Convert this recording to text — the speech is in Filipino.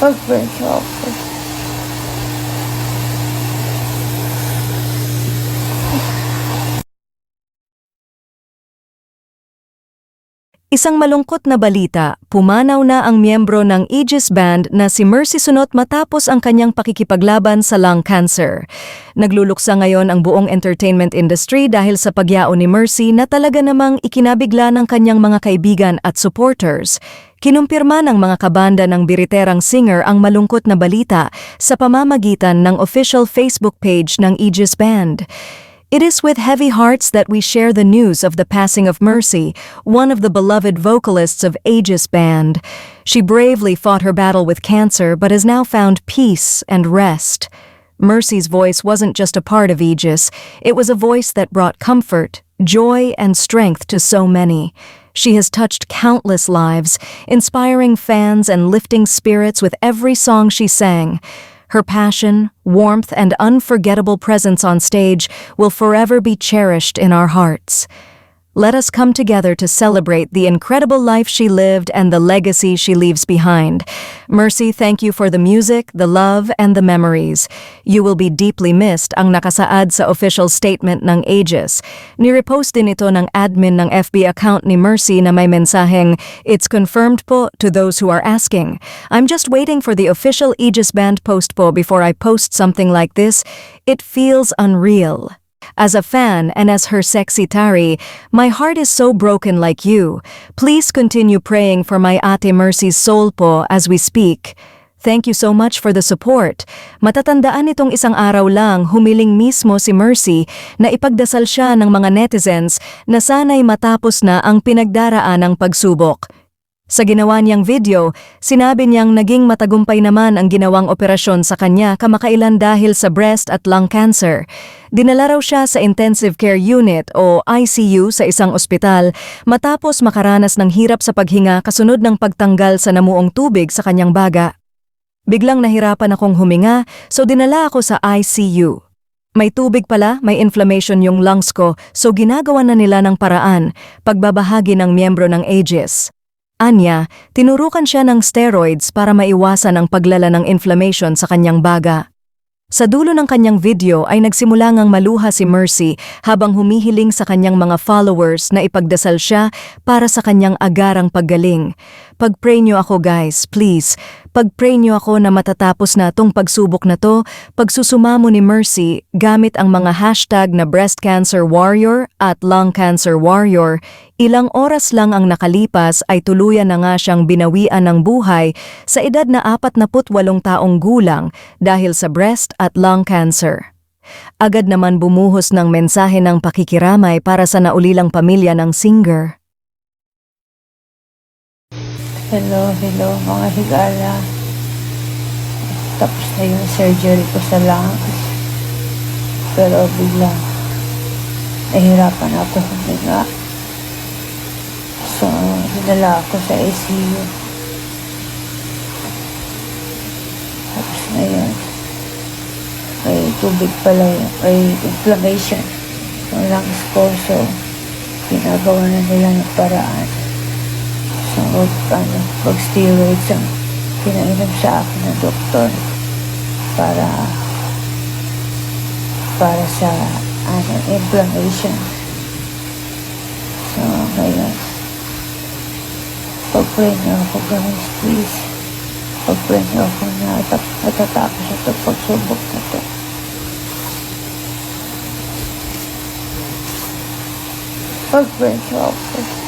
Pag-branch ako. Isang malungkot na balita, pumanaw na ang miyembro ng Aegis Band na si Mercy Sunot matapos ang kanyang pakikipaglaban sa lung cancer. Nagluluksa ngayon ang buong entertainment industry dahil sa pagyao ni Mercy na talaga namang ikinabigla ng kanyang mga kaibigan at supporters. Kinumpirma ng mga kabanda ng biriterang singer ang malungkot na balita sa pamamagitan ng official Facebook page ng Aegis Band. It is with heavy hearts that we share the news of the passing of Mercy, one of the beloved vocalists of Aegis Band. She bravely fought her battle with cancer but has now found peace and rest. Mercy's voice wasn't just a part of Aegis, it was a voice that brought comfort, joy, and strength to so many. She has touched countless lives, inspiring fans and lifting spirits with every song she sang. Her passion, warmth, and unforgettable presence on stage will forever be cherished in our hearts. Let us come together to celebrate the incredible life she lived and the legacy she leaves behind. Mercy, thank you for the music, the love, and the memories. You will be deeply missed ang nakasaad sa official statement ng Aegis. Nirepost din ito ng admin ng FB account ni Mercy na may mensaheng, It's confirmed po to those who are asking. I'm just waiting for the official Aegis Band post po before I post something like this. It feels unreal. As a fan and as her sexy Tari, my heart is so broken like you. Please continue praying for my Ate Mercy's soul po as we speak. Thank you so much for the support. Matatandaan itong isang araw lang humiling mismo si Mercy na ipagdasal siya ng mga netizens na sana'y matapos na ang pinagdaraan ng pagsubok. Sa ginawa niyang video, sinabi niyang naging matagumpay naman ang ginawang operasyon sa kanya kamakailan dahil sa breast at lung cancer. Dinala raw siya sa intensive care unit o ICU sa isang ospital matapos makaranas ng hirap sa paghinga kasunod ng pagtanggal sa namuong tubig sa kanyang baga. Biglang nahirapan akong huminga so dinala ako sa ICU. May tubig pala, may inflammation yung lungs ko so ginagawa na nila ng paraan, pagbabahagi ng miyembro ng Aegis. Anya, tinurukan siya ng steroids para maiwasan ang paglala ng inflammation sa kanyang baga. Sa dulo ng kanyang video ay nagsimula ngang maluha si Mercy habang humihiling sa kanyang mga followers na ipagdasal siya para sa kanyang agarang paggaling. Pag-pray niyo ako guys, please. Pag-pray niyo ako na matatapos na tong pagsubok na to, pagsusumamo ni Mercy gamit ang mga hashtag na breast cancer warrior at lung cancer warrior, ilang oras lang ang nakalipas ay tuluyan na nga siyang binawian ng buhay sa edad na 48 taong gulang dahil sa breast at lung cancer. Agad naman bumuhos ng mensahe ng pakikiramay para sa naulilang pamilya ng singer. Hello, hello mga higala. Tapos na yung surgery ko sa lungs. Pero bigla, nahirapan ako huminga. So, hinala ako sa ICU. Tapos na yun. May tubig pala yun. May inflammation ng lungs ko. So, ginagawa na nila ng paraan. Wag, ano, wag steroids ang pinainom sa akin ng doktor para para sa ano, inflammation. So, ngayon, pag-pray niyo ako guys, please. Pag-pray niyo ako na tap- matatapos ito pagsubok na to. Pag-pray niyo ako.